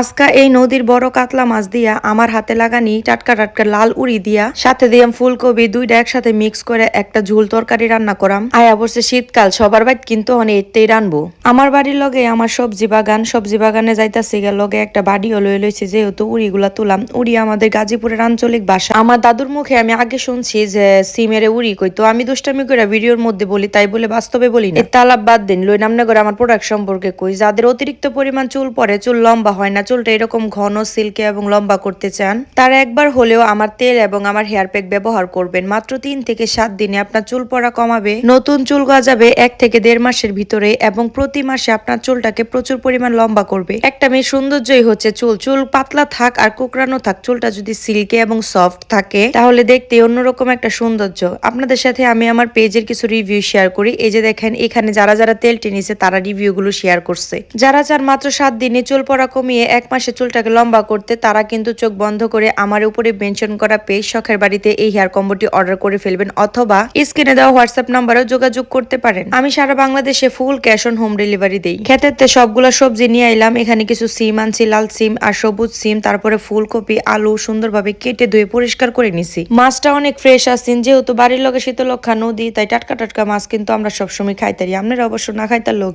আজকা এই নদীর বড় কাতলা মাছ দিয়া আমার হাতে লাগানি টাটকা টাটকা লাল উড়ি দিয়া। সাথে দিয়াম ফুলকপি, দুইটা একসাথে মিক্স করে একটা ঝুল তরকারি রান্না করাম। আয়া বসে শীতকাল, সবার বাইত কিন্তু অনেক এতেই রানবো। আমার বাড়ির লগে আমার সবজি বাগান, সবজি বাগানে যাইতাছি গেল লগে একটা বাড়িও লয়ে লইছে, যেহেতু উড়িগুলা তুলাম। উড়ি আমাদের গাজীপুরের আঞ্চলিক ভাষা। আমার দাদুর মুখে আমি আগে শুনছি যে, সিমেরে উড়ি কই, তো আমি দুষ্টামি করে ভিডিওর মধ্যে বলি, তাই বলে বাস্তবে বলি না। তালাব বাদ দিন লই নামনে করে আমার প্রোডাক্ট সম্পর্কে কই। যাদের অতিরিক্ত পরিমাণ চুল পরে চুল লম্বা হয় না চুলটা এরকম ঘন সিল্কে এবং লম্বা করতে চান, তারা একবার হলেও আমার তেল এবং আমার হেয়ার প্যাক ব্যবহার করবেন। মাত্র তিন থেকে সাত দিনে আপনার চুল পড়া কমাবে, নতুন চুল গজাবে এক থেকে দেড় মাসের ভিতরে এবং প্রতি মাসে আপনার চুলটাকে প্রচুর পরিমাণ লম্বা করবে। একটা মেয়ে সৌন্দর্যই হচ্ছে চুল। চুল পাতলা থাক আর কোকড়ানো থাক, চুলটা যদি সিল্কে এবং সফট থাকে, তাহলে দেখতে অন্যরকম একটা সৌন্দর্য। আপনাদের সাথে আমি আমার পেজের কিছু রিভিউ শেয়ার করি। এই যে দেখেন, এখানে যারা যারা তেল টেনেছে তারা রিভিউ গুলো শেয়ার করছে। যারা চার মাত্র সাত দিনে চুল পড়া কমিয়ে এক মাসে চুলটাকে লম্বা করতে তারা কিন্তু চোখ বন্ধ করে আমার উপরে মেনশন করা পেজ শখের বাড়িতে এই হেয়ার কম্বোটি অর্ডার করে ফেলবেন অথবা স্ক্রিনে দেওয়া হোয়াটসঅ্যাপ নাম্বারেও যোগাযোগ করতে পারেন। আমি সারা বাংলাদেশে full cash on home delivery দেই। খেতেতে সবগুলা সবজি নিয়ে এলাম এখানে কিছু সিম আনছি, লাল সিম আর সবুজ সিম, তারপরে ফুলকপি আলু সুন্দরভাবে কেটে ধুয়ে পরিষ্কার করে নিছি। মাছটা অনেক ফ্রেশ আসছেন যেহেতু বাড়ির লগে শীতলক্ষা নদী, তাই টাটকা টাটকা মাছ কিন্তু আমরা সবসময় খাইতারি। আপনারা অবশ্য না খাইতার লোক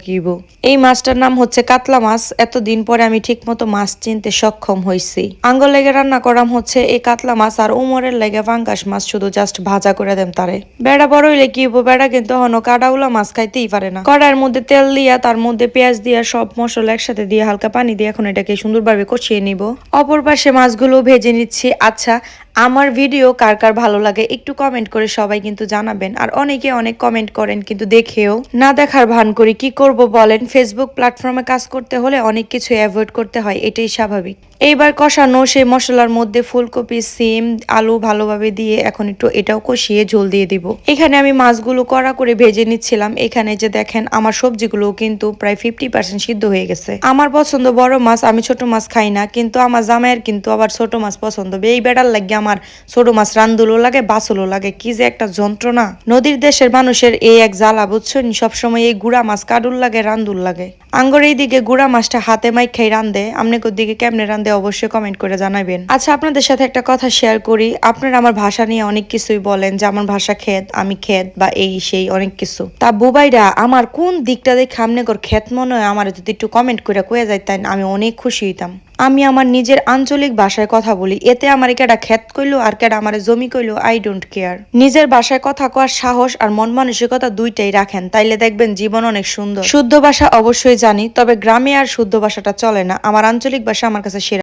এই মাছটার নাম হচ্ছে কাতলা মাছ। এতদিন পরে আমি ঠিক মতো মাছ চিনতে সক্ষম হয়েছি আঙ্গল লেগে রান্না করাম হচ্ছে এই কাতলা মাছ আর উমরের লেগে ফাঙ্গাস মাছ শুধু জাস্ট ভাজা করে দেন তারে। বেড়া বড় হইলে কি বেড়া কিন্তু হন কাডাউলা মাছ খাইতেই পারে না। কড়াইয়ের মধ্যে তেল দিয়া, তার মধ্যে পেঁয়াজ দিয়া, সব মশলা একসাথে দিয়ে হালকা পানি দিয়ে এখন এটাকে সুন্দরভাবে কষিয়ে নিব। অপর পাশে মাছগুলো ভেজে নিচ্ছি। আচ্ছা আমার ভিডিও কার কার ভালো লাগে একটু কমেন্ট করে সবাই কিন্তু জানাবেন। আর অনেকে অনেক কমেন্ট করেন কিন্তু দেখেও না দেখার ভান করি কি করব বলেন? ফেসবুক প্ল্যাটফর্মে কাজ করতে হলে অনেক কিছু অ্যাভয়েড করতে হয়, এটাই স্বাভাবিক। এইবার কষানো সেই মশলার মধ্যে ফুলকপি, সিম, আলু ভালোভাবে দিয়ে এখন একটু এটাও কষিয়ে ঝোল দিয়ে দিব। এখানে আমি মাছগুলো কড়া করে ভেজে নিচ্ছিলাম। এখানে যে দেখেন আমার সবজিগুলো কিন্তু প্রায় ফিফটি পার্সেন্ট সিদ্ধ হয়ে গেছে। আমার পছন্দ বড় মাছ, আমি ছোট মাছ খাই না, কিন্তু আমার জামাইয়ের কিন্তু আবার ছোট মাছ পছন্দ। এই বেড়ার লাগে আমার ছোট মাছ রান্দুলো লাগে বাসুলো লাগে। কি যে একটা যন্ত্রণা। নদীর দেশের মানুষের এই এক জ্বালা, বুঝছেন? সবসময় এই গুড়া মাছ কাডুল লাগে, রান্দুল লাগে। আঙ্গর এই দিকে গুড়া মাছটা হাতে মাই খাই রান্দে। আপনি দিকে কেমনে রান্দে অবশ্যই কমেন্ট করে জানাবেন। আচ্ছা আপনাদের সাথে একটা কথা শেয়ার করি। আপনারা আমার ভাষা নিয়ে অনেক কিছুই বলেন যে আমার ভাষা খেত আমি খেত বা এই সেই অনেক কিছু। তা বুবাইরা, আমার কোন দিকটা দেখে আমনে কর খেত মনে হয়? আমার যদি একটু কমেন্ট করে কয়ে যাইতেন, আমি অনেক খুশি হইতাম। আমি আমার নিজের আঞ্চলিক ভাষায় কথা বলি। এতে আমার কেডা খ্যাত কইলো আর কেডা আমার জমি কইলো আই ডোন্ট কেয়ার নিজের ভাষায় কথা কওয়ার সাহস আর মন মানসিকতা দুইটাই রাখেন, তাইলে দেখবেন জীবন অনেক সুন্দর। শুদ্ধ ভাষা অবশ্যই জানি, তবে গ্রামে আর শুদ্ধ ভাষাটা চলে না। আমার আঞ্চলিক ভাষা আমার কাছে সেরা।